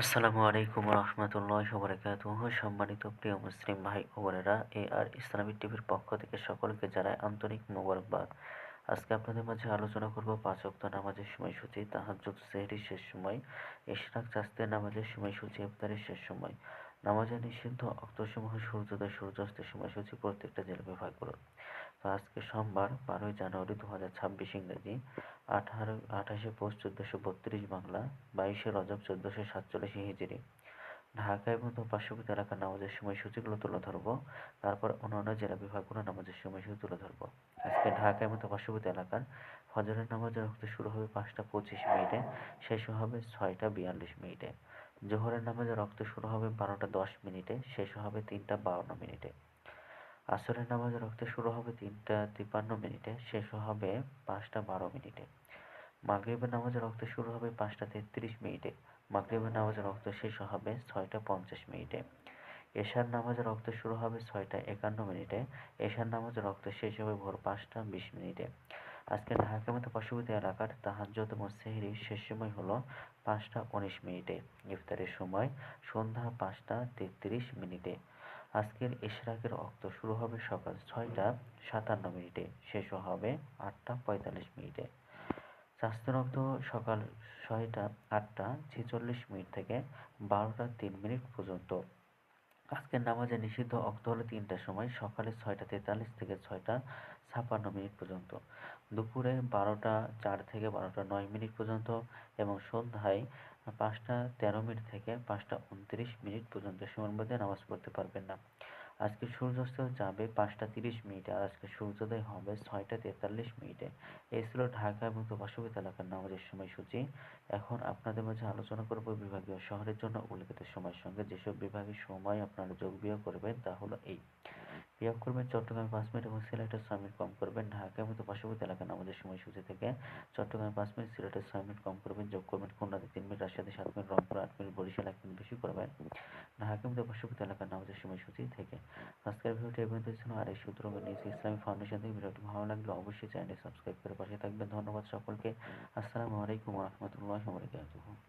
আসসালামু আলাইকুম রহমতুল্লাহ সবরকাত সম্মানিত প্রিয় মুসলিম ভাই ও বোনেরা, এ আর ইসলামিক টিভির পক্ষ থেকে সকলকে জানায় আন্তরিক মোবারকবাদ। আজকে আপনাদের মাঝে আলোচনা করব পাঁচ অক্ত নামাজের সময়সূচি তাহাজ সেহরির শেষ সময়, ইশরাক চাস্তের নামাজের সময়সূচি, ইফতারের শেষ সময়। নামাজের নিষিদ্ধ অক্তসমূহ সূর্যোদয়, সূর্যাস্তের সময়সূচি প্রত্যেকটা জেলা বিভাগ করুন তো আজকে সোমবার, বারোই জানুয়ারি দু হাজার ছাব্বিশ ইংরেজি, আঠারো, আঠাশে পৌষ চোদ্দোশো বত্রিশ বাংলা, বাইশে রজব চোদ্দোশো সাতচল্লিশ হিজড়ি ঢাকা এবং পার্শ্ববর্তী এলাকার নামাজের সময়সূচিগুলো তুলে ধরবো। তারপর অন্যান্য জেলা বিভাগগুলো নামাজের সময়সূচি তুলে ধরবো। আজকে ঢাকা এবং পার্শ্ববর্তী এলাকার ফজরের নামাজের শুরু হবে পাঁচটা পঁচিশ মিনিটে, শেষ হবে ছয়টা বিয়াল্লিশ মিনিটে। জোহরের নামাজের রক্ত শুরু হবে বারোটা দশ মিনিটে, শেষ হবে তিনটা বাউন্ন মিনিটে। আসরের নামাজের রক্ত শুরু হবে তিনটা তিপ্পান্ন মিনিটে, শেষ হবে পাঁচটা বারো মিনিটে। মাগরিবের নামাজের রক্ত শুরু হবে পাঁচটা তেত্রিশ মিনিটে, মাগরিবের নামাজের রক্ত শেষ হবে ছয়টা পঞ্চাশ মিনিটে। এশার নামাজের রক্ত শুরু হবে ছয়টা একান্ন মিনিটে, এশার নামাজের রক্ত শেষ হবে ভোর পাঁচটা বিশ মিনিটে। আজকে ঢাকা মতো পার্শ্ববর্তী এলাকার তাহাজ্জত মোসেহরি শেষ সময় হলো পাঁচটা উনিশ মিনিটে। ইফতারের সময় সন্ধ্যা পাঁচটা তেত্রিশ মিনিটে। আজকের ইশরাকের অক্ত শুরু হবে সকাল ছয়টা সাতান্ন মিনিটে শেষও হবে আটটা পঁয়তাল্লিশ মিনিটে। রক্ত সকাল ছয়টা আটটা ছেচল্লিশ মিনিট থেকে বারোটা তিন মিনিট পর্যন্ত। আজকের নামাজে নিষিদ্ধ অক্ত হলো তিনটার সময়, সকালে ছয়টা তেতাল্লিশ থেকে ছয়টা ছাপান্ন মিনিট পর্যন্ত, দুপুরে বারোটা চার থেকে বারোটা নয় মিনিট পর্যন্ত এবং সন্ধ্যায় পাঁচটা তেরো মিনিট থেকে পাঁচটা উনত্রিশ মিনিট পর্যন্ত সময়ের মধ্যে নামাজ পড়তে পারবেন না। আজকে সূর্যাস্ত যাবে পাঁচটা তিরিশ মিনিটে, আর আজকে সূর্যোদয় হবে ছয়টা তেতাল্লিশ মিনিটে। এই ছিল ঢাকা এবং পার্শ্ববর্তী এলাকার নামাজের সময়সূচি। এখন আপনাদের মাঝে আলোচনা করব বিভাগীয় শহরের জন্য উল্লেখিত সময়ের সঙ্গে। যেসব বিভাগের সময় আপনারা যোগ বিয়োগ করবেন তা হলো এই। বিয়োগ করবেন চট্টগ্রামে পাঁচ মিনিট এবং সিলেটে ছয় মিনিট কম করবেন। ঢাকা এবং পার্শ্ববর্তী এলাকার নামাজের সময়সূচি থেকে চট্টগ্রামে পাঁচ মিনিট সিলেটে ছয় মিনিট কম করবেন, যোগ করবেন খুলনাতে তিন মিনিট, রাজশাহীতে সাত মিনিট, রংপুর আট মিনিট, বরিশাল এক মিনিট বেশি করবেন। ঢাকা এবং পার্শ্ববর্তী এলাকার নামাজের সময়সূচি থেকে আজকের ভিডিওটি পর্যন্ত ছিল। আর এই সূত্র নিউজ ইসলামী ফাউন্ডেশন থেকে। ভিডিওটি ভালো লাগলে অবশ্যই চ্যানেলটি সাবস্ক্রাইব করে পাশে থাকবেন। ধন্যবাদ সকলকে। আসসালামু আলাইকুম রহমতুল্লাহ